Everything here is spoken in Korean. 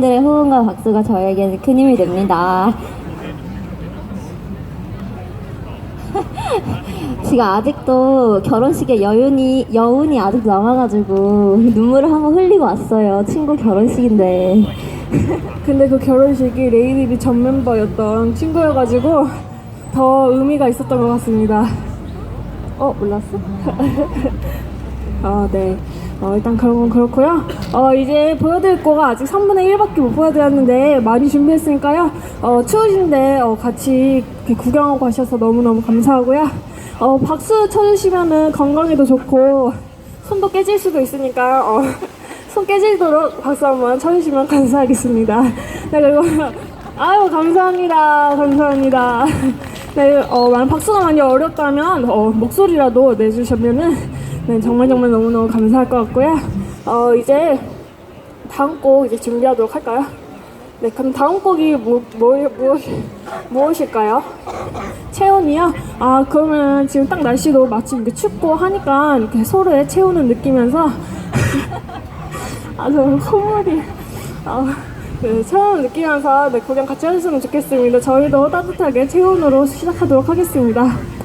분들의 호응과 박수가 저에게는 큰 힘이 됩니다. 제가 아직도 결혼식에 여운이 여운이 아직 남아가지고 눈물을 한번 흘리고 왔어요. 친구 결혼식인데. 근데 그 결혼식이 레이디비 전 멤버였던 친구여가지고 더 의미가 있었던 것 같습니다. 어, 몰랐어? 아, 네. 어, 일단 그런 건 그렇고요. 어, 이제 보여드릴 거가 아직 3분의 1밖에 못 보여드렸는데 많이 준비했으니까요. 어, 추우신데 어, 같이 구경하고 가셔서 너무너무 감사하고요. 어, 박수 쳐주시면은 건강에도 좋고 손도 깨질 수도 있으니까요. 어, 손 깨지도록 박수 한번 쳐주시면 감사하겠습니다. 네, 그리고 아유 감사합니다. 감사합니다. 네, 어, 만약 박수가 많이 어렵다면 어, 목소리라도 내주시면은 네, 정말 정말 너무너무 감사할 것 같고요. 어, 이제 다음 곡 이제 준비하도록 할까요? 네, 그럼 다음 곡이 뭐, 뭐, 무엇, 무엇일까요? 체온이요? 아, 그러면 지금 딱 날씨도 마침 이렇게 춥고 하니까 이렇게 서로의 체온을 느끼면서 아, 저 콧물이. 아, 네, 체온을 느끼면서 네, 구경 같이 해주시면 좋겠습니다. 저희도 따뜻하게 체온으로 시작하도록 하겠습니다.